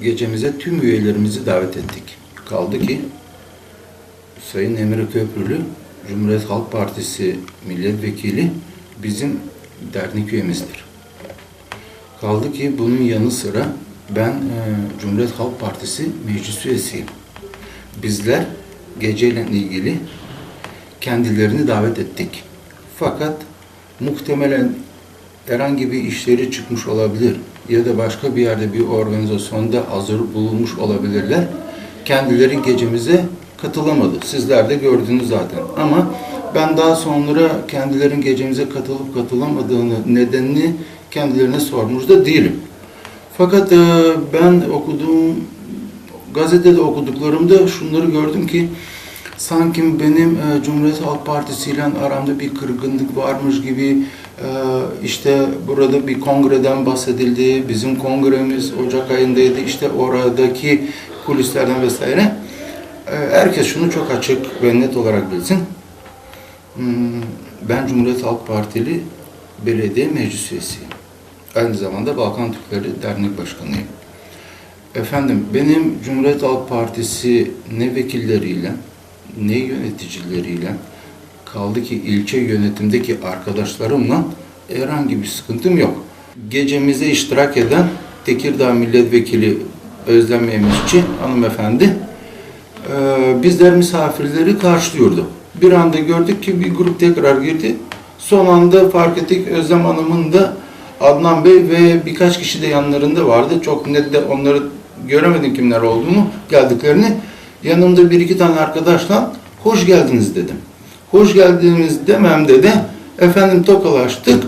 gecemize tüm üyelerimizi davet ettik. Kaldı ki Sayın Emre Köprülü, Cumhuriyet Halk Partisi milletvekili bizim dernek üyemizdir. Kaldı ki bunun yanı sıra ben e, Cumhuriyet Halk Partisi meclis üyesiyim. Bizler geceyle ilgili kendilerini davet ettik. Fakat muhtemelen herhangi bir işleri çıkmış olabilir ya da başka bir yerde bir organizasyonda hazır bulunmuş olabilirler. Kendileri gecemize katılamadı. Sizler de gördünüz zaten. Ama ben daha sonra kendilerinin gecemize katılıp katılamadığını nedenini kendilerine sormuş da değilim. Fakat e, ben okuduğum gazetede okuduklarımda şunları gördüm ki sanki benim e, Cumhuriyet Halk Partisi ile aramda bir kırgınlık varmış gibi işte burada bir kongreden bahsedildi. Bizim kongremiz Ocak ayındaydı. İşte oradaki kulislerden vesaire. E, herkes şunu çok açık ve net olarak bilsin. Hmm, Ben Cumhuriyet Halk Partili belediye meclis üyesiyim. Aynı zamanda Balkan Türkleri Dernek Başkanıyım. Efendim benim Cumhuriyet Halk Partisi ne vekilleriyle ne yöneticileriyle kaldı ki ilçe yönetimdeki arkadaşlarımla herhangi bir sıkıntım yok. Gecemize iştirak eden Tekirdağ Milletvekili Özlem Memişçi hanımefendi e, bizler misafirleri karşılıyordu. Bir anda gördük ki bir grup tekrar girdi. Son anda fark ettik Özlem Hanım'ın da Adnan Bey ve birkaç kişi de yanlarında vardı. Çok net de onları göremedim kimler olduğunu, geldiklerini. Yanımda bir iki tane arkadaşla hoş geldiniz dedim. Hoş geldiniz dememde de efendim tokalaştık.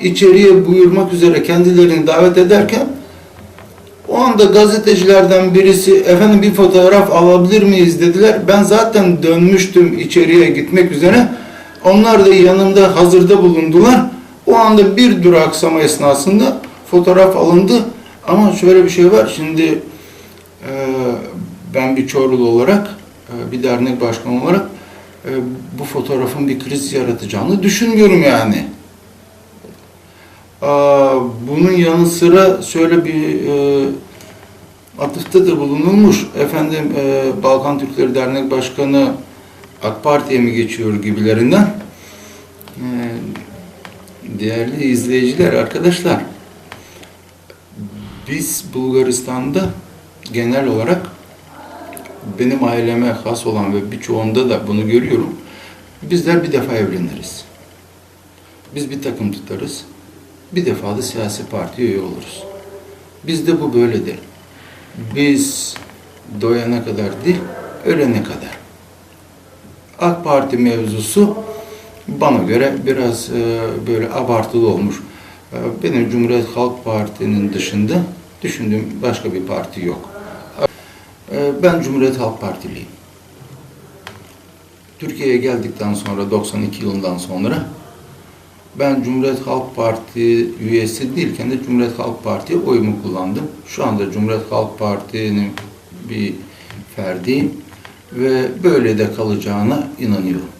İçeriye buyurmak üzere kendilerini davet ederken o anda gazetecilerden birisi efendim bir fotoğraf alabilir miyiz dediler. Ben zaten dönmüştüm içeriye gitmek üzere. Onlar da yanımda hazırda bulundular. O anda bir duraksama esnasında fotoğraf alındı. Ama şöyle bir şey var. Şimdi e, ben bir Çorlu olarak, e, bir dernek başkanı olarak e, bu fotoğrafın bir kriz yaratacağını düşünmüyorum yani. Aa, bunun yanı sıra şöyle bir e, atıfta da bulunulmuş. Efendim e, Balkan Türkleri Dernek Başkanı AK Parti'ye mi geçiyor gibilerinden. E, değerli izleyiciler, arkadaşlar biz Bulgaristan'da genel olarak benim aileme has olan ve birçoğunda da bunu görüyorum. Bizler bir defa evleniriz. Biz bir takım tutarız. Bir defa da siyasi partiye üye oluruz. Bizde bu böyledir. Biz doyana kadar değil, ölene kadar. AK Parti mevzusu bana göre biraz e, böyle abartılı olmuş. E, benim Cumhuriyet Halk Parti'nin dışında düşündüğüm başka bir parti yok. E, ben Cumhuriyet Halk Partiliyim. Türkiye'ye geldikten sonra 92 yılından sonra ben Cumhuriyet Halk Parti üyesi değilken de Cumhuriyet Halk Parti'ye oyumu kullandım. Şu anda Cumhuriyet Halk Parti'nin bir ferdiyim ve böyle de kalacağına inanıyorum.